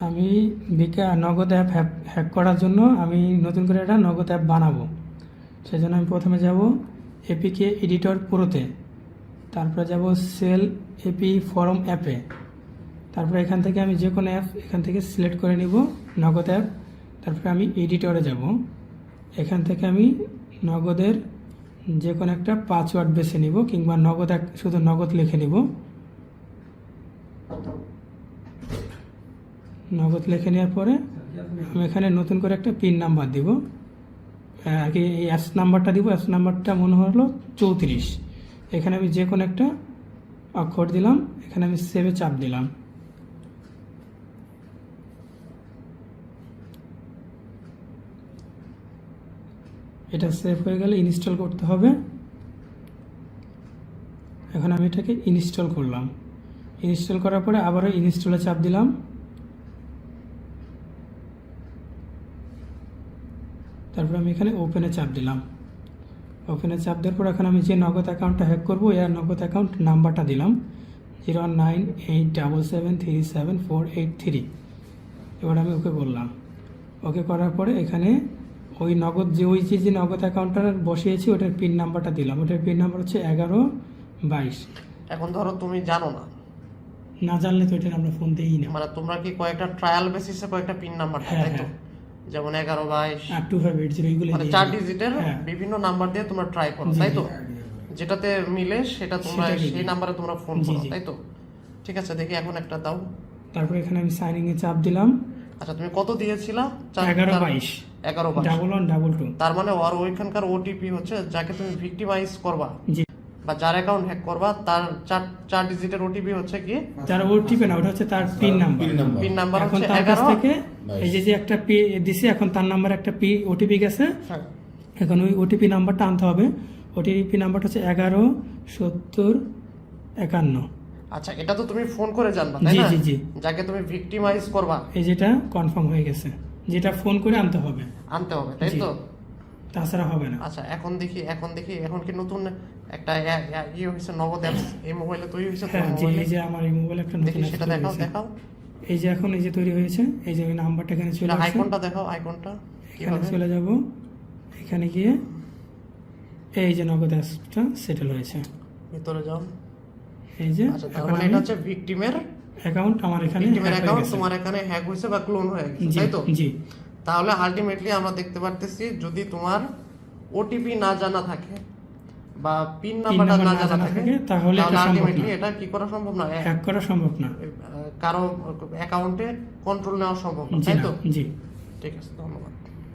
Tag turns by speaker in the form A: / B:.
A: আমি বিকা নগদ অ্যাপ হ্যাক করার জন্য আমি নতুন করে একটা নগদ অ্যাপ বানাবো। সেজন্য আমি প্রথমে যাব এপিকে এডিটর প্রোতে, তারপরে যাব সেল এপি ফরম অ্যাপে তারপরে এখান থেকে আমি যে কোনো অ্যাপ এখান থেকে সিলেক্ট করে নিব নগদ অ্যাপ তারপরে আমি এডিটরে যাব। এখান থেকে আমি নগদের যে কোনো একটা পাসওয়ার্ড বেছে নিব কিংবা নগদ এক, শুধু নগদ লিখে নিব। নগদ লিখে নেওয়ার পরে আমি এখানে নতুন করে একটা পিন নাম্বার দিব। আর কি এই অ্যাপস নাম্বারটা দিব। অ্যাপস নাম্বারটা মনে হলো চৌত্রিশ। এখানে আমি যে কোনো একটা অক্ষর দিলাম। এখানে আমি সেভে চাপ দিলাম। এটা সেভ হয়ে গেলে ইনস্টল করতে হবে। এখন আমি এটাকে ইনস্টল করলাম। ইনস্টল করার পরে আবারও ইনস্টলে চাপ দিলাম। তারপর আমি এখানে ওপেনে চাপ দিলাম। ওপেনে চাপ দেওয়ার পর এখন আমি যে নগদ অ্যাকাউন্টটা হ্যাক করব এর নগদ অ্যাকাউন্ট নাম্বারটা দিলাম। Zero nine eight double seven three seven four eight three এবার আমি ওকে বললাম। ওকে করার পরে এখানে ওই নগদ যে ওই যে যে নগদ অ্যাকাউন্টটা বসিয়েছি ওটার পিন নাম্বারটা দিলাম। ওটার পিন নাম্বার হচ্ছে এগারো বাইশ।
B: এখন ধরো তুমি জানো না।
A: না জানলে তো এটা আমরা ফোন দিই না।
B: মানে তোমরা কি কয়েকটা ট্রায়াল বেসিসে কয়েকটা পিন নাম্বার
A: হ্যাঁ, হ্যাঁ।
B: যেমন এগারো বাইশ
A: টু ফাইভ এইট জিরো এইগুলো
B: মানে চার। ডিজিটের
A: হ্যাঁ।
B: বিভিন্ন নাম্বার দিয়ে তোমরা ট্রাই করো তাই তো? যেটাতে মিলে সেটা তোমরা সেই নাম্বারে তোমরা ফোন করো তাই তো? ঠিক আছে দেখি এখন একটা দাও।
A: তারপরে এখানে আমি সাইনিং এ চাপ দিলাম।
B: আচ্ছা তুমি কত দিয়েছিলা?
A: এগারো বাইশ।
B: এগারো
A: ডাবল ওয়ান ডাবল টু
B: তার মানে ওর ওইখানকার ওটিপি হচ্ছে যাকে তুমি ভিক্টিমাইজ করবা।
A: জি
B: বা যার অ্যাকাউন্ট হ্যাক করবা তার চার চার ডিজিটের ওটিপি হচ্ছে কি?
A: যার ওটিপি না ওটা হচ্ছে তার পিন নাম্বার
C: পিন নাম্বার
A: এখন তার কাছ থেকে এই যে যে একটা পি দিছে এখন তার নাম্বার একটা পি ওটিপি গেছে।
B: হ্যাঁ।
A: এখন ওই ওটিপি নাম্বারটা আনতে হবে। ওটিপি নাম্বারটা হচ্ছে এগারো সত্তর একান্ন।
B: আচ্ছা এটা তো তুমি ফোন করে জানবা তাই
A: জি,
B: না?
A: জি, জি।
B: যাকে তুমি ভিক্টিমাইজ করবা।
A: এই যেটা কনফার্ম হয়ে গেছে যেটা ফোন করে আনতে হবে।
B: আনতে হবে তাই তো?
A: তাছাড়া হবে না।
B: আচ্ছা এখন দেখি এখন দেখি এখন কি নতুন একটা ইয়া- হয়েছে নগদ অ্যাপস এই মোবাইলে তৈরি হয়েছে
A: হ্যাঁ
B: তোমার
A: জি এই যে আমার এই মোবাইল একটা নতুন
B: দেখি সেটা দেখাও দেখাও।
A: এই যে এখন এই যে তৈরি হয়েছে এই যে নাম্বারটা এখানে চলে আসছে
B: আইকনটা দেখাও আইকনটা
A: এখানে চলে যাব। এখানে গিয়ে এই যে নগদ অ্যাপসটা সেটেল হয়েছে।
B: ভিতরে যাও।
A: এই যে
B: আচ্ছা
A: এখন
B: মানে এটা হচ্ছে ভিকটিমের
A: অ্যাকাউন্ট আমার এখানে
B: ভিকটিমের অ্যাকাউন্ট তোমার এখানে হ্যাক হয়েছে বা ক্লোন হয়ে গেছে তাই তো?
A: জি।
B: তাহলে আলটিমেটলি আমরা দেখতে পারতেছি যদি তোমার ওটিপি না জানা থাকে বা পিন নাম্বারটা না জানা থাকে
A: তাহলে এটা
B: আলটিমেটলি এটা কি করা সম্ভব না?
A: হ্যাক করা সম্ভব না।
B: কারও অ্যাকাউন্টে কন্ট্রোল নেওয়া সম্ভব না তাই তো?
A: জি।
B: ঠিক আছে ধন্যবাদ।